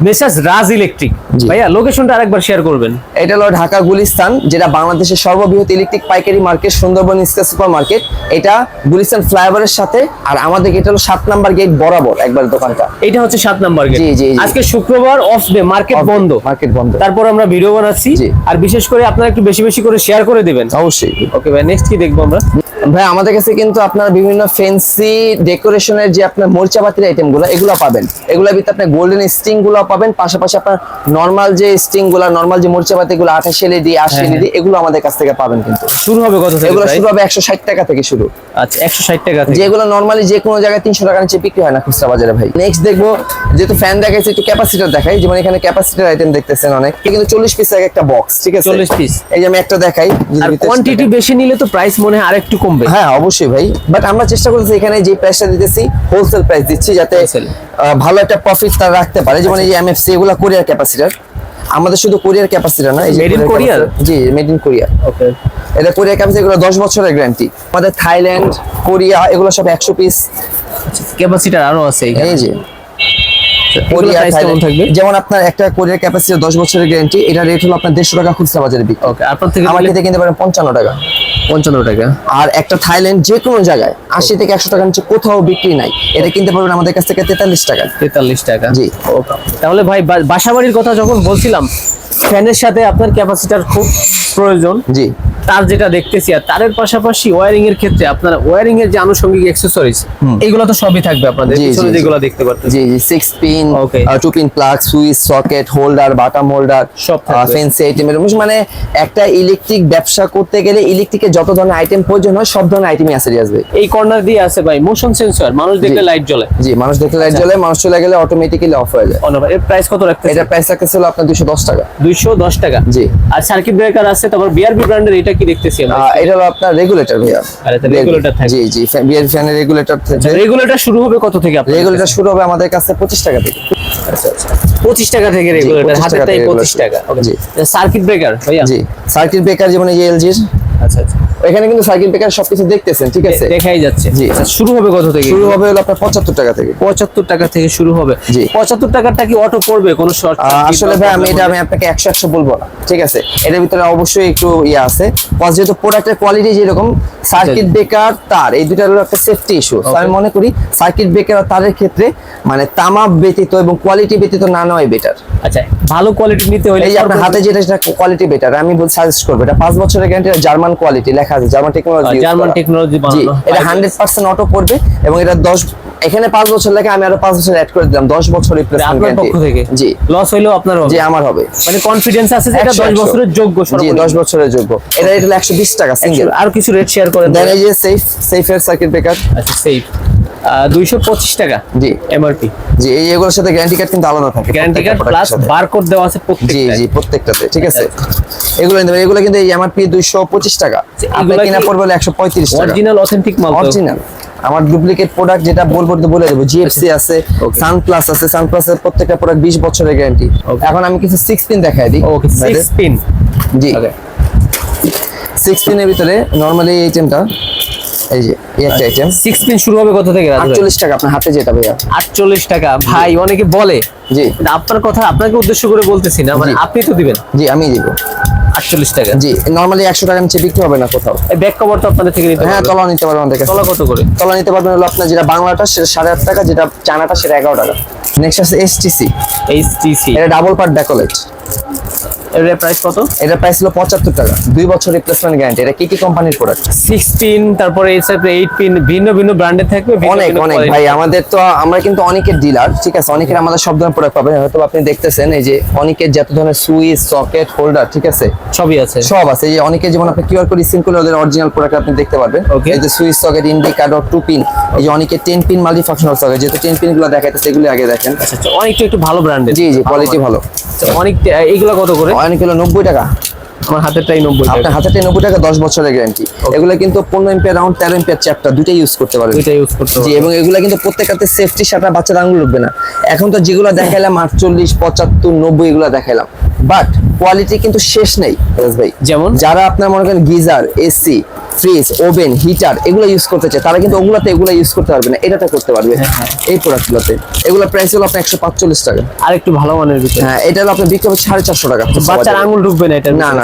মেসাজ রাজ ইলেকট্রিক। ভাইয়া লোকেশনটা আরেকবার শেয়ার করবেন। এটা হলো ঢাকা গুলিস্তান যেটা বাংলাদেশের সর্ববৃহৎ ইলেকট্রিক পাইকারি market Sundarban square super market. এটা গুলিস্তান ফ্লাইওভারের সাথে আর আমাদের গেট হলো সাত নাম্বার গেট বরাবর একবার দোকানটা। এটা হচ্ছে সাত নাম্বার গেট জি, জি। আজকে শুক্রবার অফ ডে মার্কেট বন্ধ। মার্কেট বন্ধ। তারপর আমরা ভিডিও বানাচ্ছি। আর বিশেষ করে আপনারা একটু বেশি বেশি করে শেয়ার করে দিবেন। অবশ্যই। ওকে ভাই নেক্সট কি দেখব আমরা? ভাই আমাদের কাছে কিন্তু আপনার বিভিন্ন ফেন্সি ডেকোরেশনের যে আপনার মরিচাবাতির আইটেমগুলো এগুলো পাবেন। এগুলোর ভিতরে আপনার গোল্ডেন স্টিংগুলো পাবেন পাশাপাশি আপনার নর্মাল যে স্টিংগুলো নর্মাল যে মরিচাবাতি গুলো আঠাশ এলইডি আশি হ্যাঁ, এলইডি এগুলো আমাদের কাছ থেকে পাবেন কিন্তু। শুরু হবে কত থেকে এগুলো শুরু হবে একশো ষাট টাকা থেকে শুরু। আচ্ছা একশো ষাট টাকা থেকে। যেগুলো নর্মালি যে কোনো জায়গায় তিনশো টাকা নিচে বিক্রি হয় না খুচরা বাজারে ভাই। নেক্সট দেখব যেহেতু ফ্যান দেখাইছে একটু ক্যাপাসিটার দেখাই। যেমন এখানে ক্যাপাসিটার আইটেম দেখতেছেন অনেক। কিন্তু চল্লিশ পিস এক একটা বক্স ঠিক আছে? চল্লিশ পিস এই যে আমি একটা দেখাই কোয়ান্টিটি বেশি নিলে তো প্রাইস মনে হয় আরেকটু কমবে হ্যাঁ অবশ্যই ভাই। বাট আমরা চেষ্টা করতেছি এখানে যে প্রাইসটা দিতেছি হোলসেল প্রাইস দিচ্ছি যাতে ভালো একটা প্রফিট তারা রাখতে পারে। যেমন এই এমএফসি এগুলো কোরিয়ার ক্যাপাসিটার আমাদের শুধু কোরিয়ার ক্যাপাসিটার না এই যে Made কোরিয়ার জি মেড ইন কোরিয়া ওকে এটা কোরিয়ার ক্যাপাসিটার এগুলো দশ বছরের গ্যারান্টি আমাদের থাইল্যান্ড কোরিয়া এগুলো সব একশো পিস ক্যাপাসিটার আরও আছে এখানে। যে। কোরিয়া। থাকবে? যেমন আপনার একটা কোরিয়ার ক্যাপাসিটার দশ বছরের গ্যারান্টি এটা রেট হলো আপনার দেড়শো টাকা খুচরা বাজারে বিক্রি। ওকে আপনার থেকে আমার ক্ষেত্রে কিনতে পারেন পঞ্চান্ন টাকা। পঞ্চান্ন টাকা। আর একটা থাইল্যান্ড যে কোনো জায়গায় আশি থেকে একশো টাকা নিচে কোথাও বিক্রি নাই। এটা কিনতে পারবেন আমাদের কাছ থেকে তেতাল্লিশ টাকা। তেতাল্লিশ টাকা? জি। ওকে। তাহলে ভাই বা- বাসা বাড়ির কথা যখন বলছিলাম ফ্যানের সাথে আপনার ক্যাপাসিটার খুব প্রয়োজন। জি। তার যেটা দেখতেছি আর তারের পাশাপাশি ওয়ারিং এর ক্ষেত্রে আপনার ওয়্যারিং এর যে আনুষঙ্গিক অ্যাক্সেসরিজ এগুলো তো সবই থাকবে আপনাদের পিছনে। যেগুলো দেখতে পারতেন জি জি six pin Okay. Two pin plug switch socket holder batten holder সব থাকবে। ফেন্সি আইটেম মানে একটা ইলেকট্রিক ব্যবসা করতে গেলে ইলেকট্রিকের যত ধরনের আইটেম প্রয়োজন হয় সব ধরনের আইটেমই আসে আসবে এই কর্নার দিয়ে আছে ভাই মোশন সেন্সর মানুষ দেখলে লাইট জ্বলে। জি মানুষ দেখলে লাইট জ্বলে মানুষ চলে গেলে অটোমেটিক্যালি অফ হয়ে যায়। অনভার এর প্রাইস কত রাখতেছে এটা প্রাইস রাখতেছিল আপনার দুশো দশ টাকা। দুইশো দশ টাকা। জি। আর সার্কিট ব্রেকার আছে তারপর বিআরবি ব্র্যান্ডের এটা কি দেখতেছি আমরা এটা হলো আপনার রেগুলেটর ভাইয়া। regulator থাকবে। জি জি বিয়ার ফ্যানের রেগুলেটর রেগুলেটর শুরু হবে কত থেকে আপনার রেগুলেটর শুরু হবে আমাদের কাছে পঁচিশ টাকা থেকে। পঁচিশ টাকা থেকে রেগুলেটর 25 হাতের তাই থেকে পঁচিশ। টাকা। জি। সার্কিট ব্রেকার ভাইয়া? জি সার্কিট ব্রেকার যেমন এলজির আচ্ছা আচ্ছা। এখানে কিন্তু সার্কিট ব্রেকার সবকিছু দেখতেছেন ঠিক আছে? দেখাই যাচ্ছে। জি। আচ্ছা, শুরু হবে কত থেকে? শুরু হবে হলো আপনার পঁচাত্তর টাকা থেকে। পঁচাত্তর টাকা থেকে শুরু হবে। জি। পঁচাত্তর টাকারটা কি অটো পড়বে কোনো শর্ট আসলে ভাই আমি এটা আমি আপনাকে বলব না ঠিক আছে? এটার ভিতরে অবশ্যই একটু ইয়ে আছে। যেহেতু প্রোডাক্টের কোয়ালিটি যেরকম সার্কিট ব্রেকার তার এই দুটার হলো একটা সেফটি ইস্যু আমি মনে করি সার্কিট ব্রেকার তারের ক্ষেত্রে মানে তামা ব্যতীত এবং কোয়ালিটি ব্যতীত না নেওয়াই বেটার আচ্ছা ভালো কোয়ালিটি নিতে হলে এই আপনার হাতে যেটা সেটা কোয়ালিটি বেটার আমি সাজেস্ট করব। এটা পাঁচ বছরের গ্যারান্টি জার্মান কোয়ালিটি লেখা আছে জার্মান টেকনোলজি জার্মান টেকনোলজি বানানো। এটা হান্ড্রেড পার্সেন্ট অটো পড়বে এবং এটা দশ এখানে পাঁচ বছর লেখা আমি আরও পাঁচ বছর অ্যাড করে দিলাম দশ বছর রিপ্লেসমেন্ট আপনার পক্ষ থেকে? জি। লস হইলেও আপনার হবে? জি আমার হবে। মানে কনফিডেন্স আছে যে এটা একশো, দশ একশো। বছরের যোগ্য জি সর্বনিম্ন। দশ বছরের যোগ্য। এটা এটা একশো বিশ টাকা সিঙ্গেল আর কিছু রেট শেয়ার করেন। দেন এই যে সেফ সেফের সার্কিট ব্রেকার আচ্ছা সেফ দুইশো পঁচিশ টাকা জি। এমআরপি জি এই এগুলোর সাথে গ্যারান্টি কার্ড কিন্তু আলাদা থাকে গ্যারান্টি কার্ড প্লাস বারকোড দেওয়া আছে প্রত্যেকটা জি প্রত্যেকটাতে ঠিক আছে? এগুলো নিতে পারেন। এগুলো কিন্তু এই এমআরপি দুইশো পঁচিশ টাকা। আপনার এগুলা কিনা পড়বে হলো একশো পঁয়ত্রিশ টাকা। অরিজিনাল অথেন্টিক মাল অরিজিনাল আমার ডুপ্লিকেট প্রোডাক্ট যেটা বলব তো বলে দেবো। জিএফসি আছে Okay. সানপ্লাস আছে সানপ্লাসের প্রত্যেকটা প্রোডাক্ট বিশ বছরের গ্যারান্টি এখন আমি কিছু সিক্স পিন দেখাই দিই। ওকে সিক্স পিন জি। ওকে সিক্স পিনের ভিতরে নর্মালি এই আইটেমটা এই যে এই একটা আইটেম সিক্স পিন শুরু হবে কত থেকে রাজু ভাই? আটচল্লিশ টাকা আপনার হাতে যেটা ভাইয়া। আটচল্লিশ টাকা। ভাই অনেকে বলে জি। আপনার কথা আপনাকে উদ্দেশ্য করে বলতেছি না মানে আপনি তো দিবেন। জি আমি দিব। আটচল্লিশ টাকা। জি নর্মালি একশো টাকা নিচে বিক্রি হবে না কোথাও। এই ব্যাক কভার তো আপনাদের থেকে নিতে হ্যাঁ তলা নিতে পারবেন আমাদের কাছে। তলা কত করে? তলা নিতে পারবেন হলো আপনার যেটা বাংলাটা সেটা সাড়ে আট টাকা যেটা চানাটা সেটা এগারো টাকা। নেক্সট আছে এসটিসি এইচটিসি এটা ডাবল পার্ট ডেকোলেট এর প্রাইস কত? এটা প্রাইস হলো পঁচাত্তর টাকা। দুই বছর রিপ্লেসমেন্ট গ্যারান্টি এটা কি কি কোম্পানির প্রোডাক্ট সিক্স পিন তারপরে এই সাথে এইট পিন ভিন্ন ভিন্ন ব্র্যান্ডের থাকবে অনেক অনেক। ভাই আমাদের তো আমরা কিন্তু অনেকের ডিলার ঠিক আছে? অনেকের আমাদের সব ধরনের প্রোডাক্ট পাবেন। হয়তো আপনি দেখতেছেন এই যে অনেকের যত ধরনের সুইচ সকেট হোল্ডার ঠিক আছে? সবই আছে। সব আছে। এই যে অনেকে যেমন আপনি কিউআর কোড স্ক্যান করলে ওদের অরিজিনাল প্রোডাক্ট আপনি দেখতে পারবেন. এই যে switch socket indicator two pin এই যে অনেকে ten pin multi functional socket যেহেতু টেন পিনগুলো দেখাইতেছে এগুলো আগে দেখেন। আচ্ছা আচ্ছা অনেকটা একটু ভালো ব্র্যান্ডের জি জি কোয়ালিটি ভালো। অনেক এইগুলো কত করে? অনেক হলো নব্বই টাকা। আমার হাতেরটাই নব্বই আপনার হাতেরটাই নব্বই টাকা দশ বছরের গ্যারান্টি এগুলো কিন্তু পনেরো এম্পিয়ার রাউন্ড তেরো এম্পিয়ার চ্যাপ্টার দুটাই ইউজ করতে পারবে দুটাই ইউজ করতে জি এবং এগুলো কিন্তু প্রত্যেকটাতে সেফটি সাথে বাচ্চার আঙুল উঠবে না। এখন তো যেগুলো দেখাইলাম আটচল্লিশ পঁচাত্তর নব্বই এগুলো দেখাইলাম। বাট কোয়ালিটি কিন্তু শেষ নেই ভাই। যেমন? যারা আপনার মনে করেন geyser AC fridge oven heater এগুলো ইউজ করতে চায় তারা কিন্তু ওগুলোতে এগুলো ইউজ করতে পারবে না এটাতে করতে পারবে এই প্রোডাক্টগুলোতে এগুলো প্রাইস হলো আপনার একশো পাঁচচল্লিশ টাকা। আর একটু ভালো মানের ভিতরে। হ্যাঁ এটা হলো আপনার বিক্রি হবে সাড়ে চারশো টাকা। বাচ্চার আঙুল ঢুকবে না এটা না না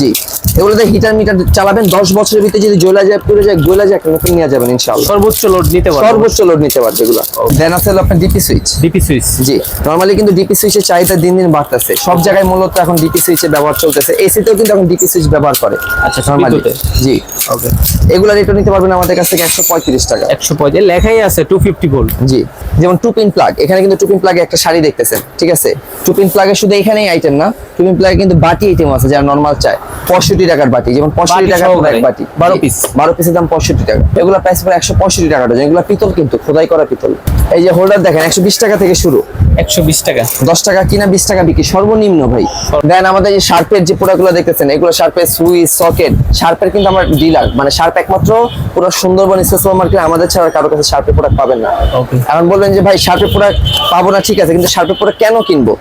জি। এগুলোতে হিটার মিটার চালাবেন দশ বছরের ভিতরে যদি জ্বলা যায় পুরো যায় গোলা যায় একটা নতুন নিয়ে যাবেন ইনশাআল্লাহ। সর্বোচ্চ লোড নিতে পারবে সর্বোচ্চ লোড নিতে পারবে এগুলো। দেন আছে হলো আপনার ডিপি সুইচ ডিপি সুইচ জি। নরমালি কিন্তু ডিপি সুইচের চাহিদা দিন দিন বাড়তেছে। সব জায়গায় মূলত এখন ডিপি সুইচের ব্যবহার চলতেছে। এসিতেও কিন্তু এখন ডিপি সুইচ ব্যবহার করে। আচ্ছা, নরমালি জি। ওকে এগুলো নিতে পারবেন আমাদের কাছ থেকে একশো পঁয়ত্রিশ টাকা। একশো পঁয়ত্রিশ লেখাই আছে টু ফিফটি ভোল্ট জি যেমন টু পিন প্লাগ এখানে কিন্তু টু পিন প্লাগে একটা শাড়ি দেখতেছেন ঠিক আছে? টু পিন প্লাগে শুধু এখানেই আইটেম না টু পিন প্লাগে কিন্তু বাটি আইটেম আছে যারা নর্মাল চায় পঁয়ষট্টি টাকার বাটি যেমন পঁয়ষট্টি বাটি টাকার এক বাটি। বারো জি, piece? বারো পিসের দাম পঁয়ষট্টি টাকা। এগুলো প্রাইস পড়ে একশো পঁয়ষট্টি টাকা এগুলো পিতল কিন্তু খোদাই করা পিতল। এই যে হোল্ডার দেখেন একশো বিশ টাকা থেকে শুরু। একশো বিশ টাকা। দশ টাকা কিনা বিশ টাকা বিক্রি সর্বনিম্ন ভাই। দেন আমাদের যে শার্পের যে প্রোডাক্টগুলো দেখতেছেন এগুলো শার্পের সুইচ সকেট শার্পের কিন্তু আমরা ডিলার। মানে শার্প একমাত্র পুরো সুন্দরবন সুপার মার্কেট আমাদের ছাড়া কারও কাছে শার্পের প্রোডাক্ট পাবেন না। ওকে এখন বলবেন যে ভাই শার্পের প্রোডাক্ট পাবো না ঠিক আছে কিন্তু শার্পের প্রোডাক্ট কেন কিনবো?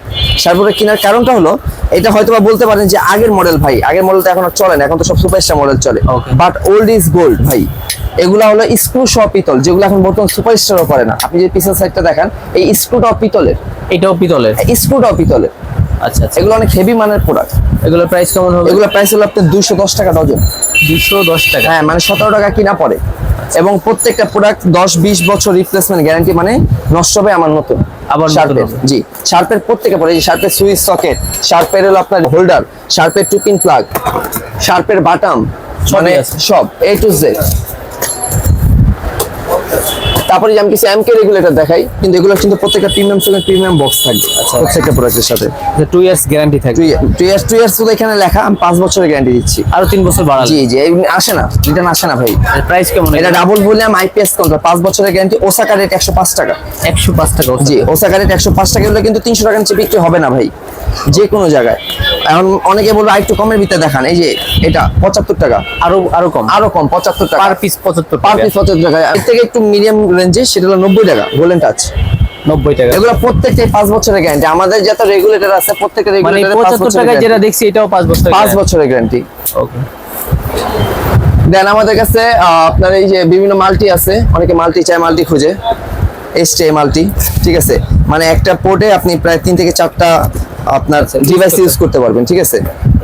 শার্পের প্রোডাক্ট কেনার কারণটা হলো এটা হয়তো বা বলতে পারেন যে আগের মডেল ভাই। আগের মডেল তো এখন আর চলে না এখন তো সব সুপারস্টার মডেল চলে. বাট ওল্ড ইজ গোল্ড ভাই। এগুলা হলো স্ক্রু সহ পিতল যেগুলো এখন বর্তমান সুপারস্টারও করে না। আপনি যে পিসের সাইডটা দেখান এই স্ক্রুটাও পিতলের। এটাও পিতলের? স্ক্রুটাও পিতলের। আচ্ছা আচ্ছা। এগুলো অনেক হেভি মানের প্রোডাক্ট এগুলোর প্রাইস কেমন হবে? এগুলো প্রাইস হলো আপনার দুশো দশ টাকা ডজন দুশো দশ টাকা? হ্যাঁ মানে সতেরো টাকা কিনা পড়ে। এবং প্রত্যেকটা প্রোডাক্ট দশ বিশ বছর রিপ্লেসমেন্ট গ্যারান্টি মানে নষ্ট হবে আমার নতুন। আবার শার্পের জি। শার্পের প্রত্যেকে পরে এই যে শার্পের সুইচ সকেট শার্পের হলো আপনার হোল্ডার শার্পের টু পিন প্লাগ শার্পের বাটাম মানে সব এ টু জেড তারপরে আমি কিছু এমকে রেগুলেটর দেখাই কিন্তু এগুলো কিন্তু প্রত্যেকটা প্রিমিয়াম সঙ্গে প্রিমিয়াম বক্স থাকবে আচ্ছা। প্রত্যেকটা প্রোডাক্টের সাথে। টু ইয়ার্স গ্যারান্টি থাকবে। টু ইয়ার্স টু ইয়ার্স শুধু এখানে লেখা আমি পাঁচ বছরের গ্যারান্টি দিচ্ছি। আরও তিন বছর বাড়ালে। জি জি আসে না রিটার্ন আসে না ভাই। প্রাইস কেমন এটা ডাবল ভলিউম আইপিএস কাউন্টার পাঁচ বছরের গ্যারান্টি ওসাকা রেট একশো পাঁচ টাকা। একশো পাঁচ টাকা জি ওসাকা রেট একশো পাঁচ টাকা হলে কিন্তু তিনশো টাকার নিচে বিক্রি হবে না ভাই। যে কোনো জায়গায়। এখন অনেকে বলবে আর একটু কমের ভিতরে দেখান। এই যে এটা পঁচাত্তর টাকা। আরও আরও কম? আরও কম পঁচাত্তর টাকা। পার পিস পঁচাত্তর পার পিস পঁচাত্তর টাকা। এর থেকে একটু মিডিয়াম রেঞ্জে সেটা হলো নব্বই টাকা গোল্ডেন টাচ নব্বই টাকা। এগুলো প্রত্যেকটাই পাঁচ বছরের গ্যারান্টি আমাদের যত রেগুলেটর আছে প্রত্যেকটা মানে রেগুলেটর পঁচাত্তর বছরের যেটা দেখছি এটাও পাঁচ বছর পাঁচ বছরের গ্যারান্টি ওকে দেন আমাদের কাছে আপনার এই যে বিভিন্ন মাল্টি আছে অনেকে মাল্টি চায় মাল্টি খুঁজে। এসছে মাল্টি ঠিক আছে? মানে একটা পোর্টে আপনি প্রায় তিন থেকে চারটা আপনার আচ্ছা, ডিভাইস ইউজ করতে পারবেন ঠিক আছে?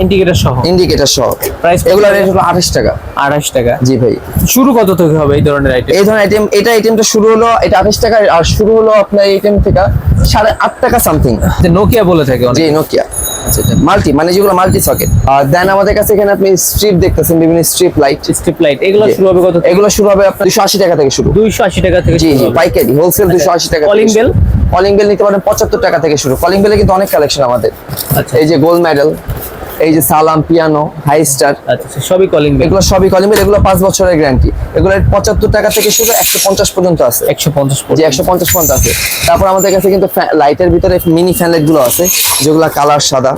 ইন্ডিকেটর সহ। ইন্ডিকেটর সহ। কত এগুলো? রেট হলো আঠাশ টাকা। আড়াইশ টাকা। জি ভাই। শুরু কত থেকে হবে এই ধরনের আইটেম এই ধরনের আইটেম এটা আইটেমটা শুরু হলো এটা আঠাশ টাকা আর শুরু হলো আপনার এই আইটেম থেকে সাড়ে আট টাকা সামথিং যে নোকিয়া বলে থাকে অনেক। জি নোকিয়া আচ্ছা মাল্টি মানে যেগুলো মাল্টি সকেট আর দেন আমাদের কাছে এখানে আপনি স্ট্রিপ দেখতেছেন বিভিন্ন স্ট্রিপ লাইট স্ট্রিপ লাইট এগুলো শুরু হবে কত এগুলো শুরু হবে আপনার দুশো আশি টাকা থেকে শুরু। দুইশো আশি টাকা থেকে জি জি পাইকারি হোলসেল দুশো আশি টাকা Calling bell? কলিং বেল নিতে পারেন পঁচাত্তর টাকা থেকে শুরু। কলিং বেলে কিন্তু অনেক কালেকশন আমাদের। আচ্ছা। এই যে গোল্ড মেডেল এই যে সালাম পিয়ানো হাই স্টার সবই কলিং বেল এগুলো সবই কলিং বেল এগুলো পাঁচ বছরের গ্যারান্টি এগুলো পঁচাত্তর টাকা থেকে শুরু একশো পঞ্চাশ পর্যন্ত আছে। একশো পঞ্চাশ যে একশো পঞ্চাশ পর্যন্ত আছে। তারপর আমাদের কাছে কিন্তু লাইটের ভিতরে মিনি ফ্যান লাইটগুলো আছে যেগুলো কালার সাদা।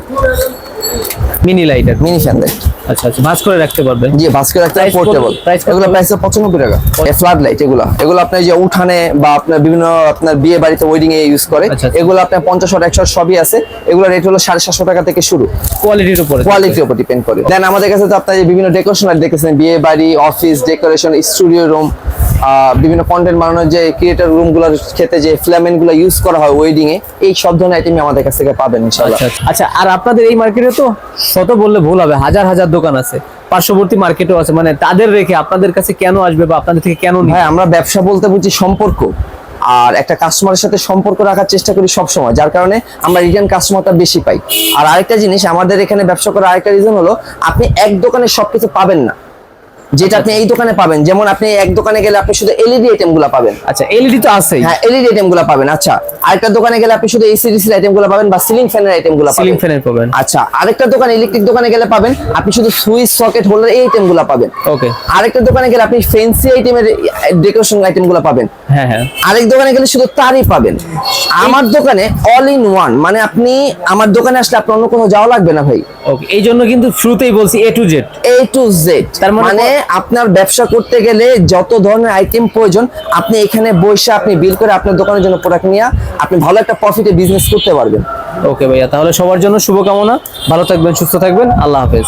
Mini lighter mini fan light আচ্ছা আচ্ছা ভাঁজ করে রাখতে পারবে জি একটা Price কত? পোর্টেবল এগুলো প্রাইস পঁচানব্বই টাকা। ফ্লাড লাইট এগুলো। এগুলো আপনার যে উঠানে বা আপনার বিভিন্ন আপনার বিয়ে বাড়িতে ওয়েডিং এ ইউজ করে আচ্ছা, আচ্ছা। এগুলো আপনার পঞ্চাশ শট একশো সবই আছে। এগুলো রেট হলো সাড়ে সাতশো টাকা থেকে শুরু। কোয়ালিটির উপরে কোয়ালিটির উপর ডিপেন্ড করে। দেন আমাদের কাছে তো আপনার যে বিভিন্ন ডেকোরেশন লাইট দেখেছেন বিয়ে বাড়ি অফিস ডেকোরেশন স্টুডিও রুম বিভিন্ন কন্টেন্ট বানানোর যে ক্রিয়েটার রুমগুলোর ক্ষেত্রে যে ফ্ল্যামেন্টগুলো ইউজ করা হয় ওয়েডিং এ এই সব ধরনের আইটেমই আমাদের কাছ থেকে পাবেন ইনশাআল্লাহ। আচ্ছা। আচ্ছা। আর আপনাদের এই মার্কেটে তো শত বললে ভুল হবে হাজার হাজার দোকান আছে পার্শ্ববর্তী মার্কেটও আছে মানে তাদের রেখে আপনাদের কাছে কেন আসবে বা আপনাদের থেকে কেন ভাই আমরা ব্যবসা বলতে বুঝি সম্পর্ক আর একটা কাস্টমারের সাথে সম্পর্ক রাখার চেষ্টা করি সব সময় যার কারণে আমরা রিটার্ন কাস্টমারটা বেশি পাই। আর আরেকটা জিনিস আমাদের এখানে ব্যবসা করার আরেকটা রিজন হলো আপনি এক দোকানে সবকিছু পাবেন না। যেটা আপনি এই দোকানে পাবেন। যেমন আপনি এক দোকানে গেলে আপনি শুধু এলইডি আইটেমগুলো পাবেন। আচ্ছা এলইডি তো আছে হ্যাঁ এলইডি আইটেমগুলো পাবেন। আচ্ছা আরেকটা দোকানে গেলে আপনি শুধু এসিডিসি আইটেমগুলো পাবেন বা সিলিং ফ্যানের আইটেমগুলো সিলিং ফ্যানের পাবেন। আচ্ছা আরেকটা দোকানে ইলেকট্রিক দোকানে গেলে পাবেন আপনি শুধু সুইচ সকেট হোল্ডার এই আইটেমগুলো পাবেন। ওকে আরেকটা দোকানে গেলে আপনি ফেন্সি আইটেমের ডেকোরেশন আইটেমগুলো পাবেন। হ্যাঁ হ্যাঁ। আরেক দোকানে গেলে শুধু তারই পাবেন। আমার দোকানে অল ইন ওয়ান মানে আপনি আমার দোকানে আসলে আপনার অন্য কোথাও যাওয়া লাগবে না ভাই। ওকে এই জন্য কিন্তু শুরুতেই বলছি A to Z A to Z তার মানে মানে আপনার ব্যবসা করতে গেলে যত ধরনের আইটেম প্রয়োজন, আপনি এখানে বসে আপনি বিল করে আপনার দোকানের জন্য প্রোডাক্ট নিয়ে আপনি ভালো একটা প্রফিটে বিজনেস করতে পারবেন। ওকে ভাইয়া, তাহলে সবার জন্য শুভকামনা। ভালো থাকবেন, সুস্থ থাকবেন। আল্লাহ হাফেজ।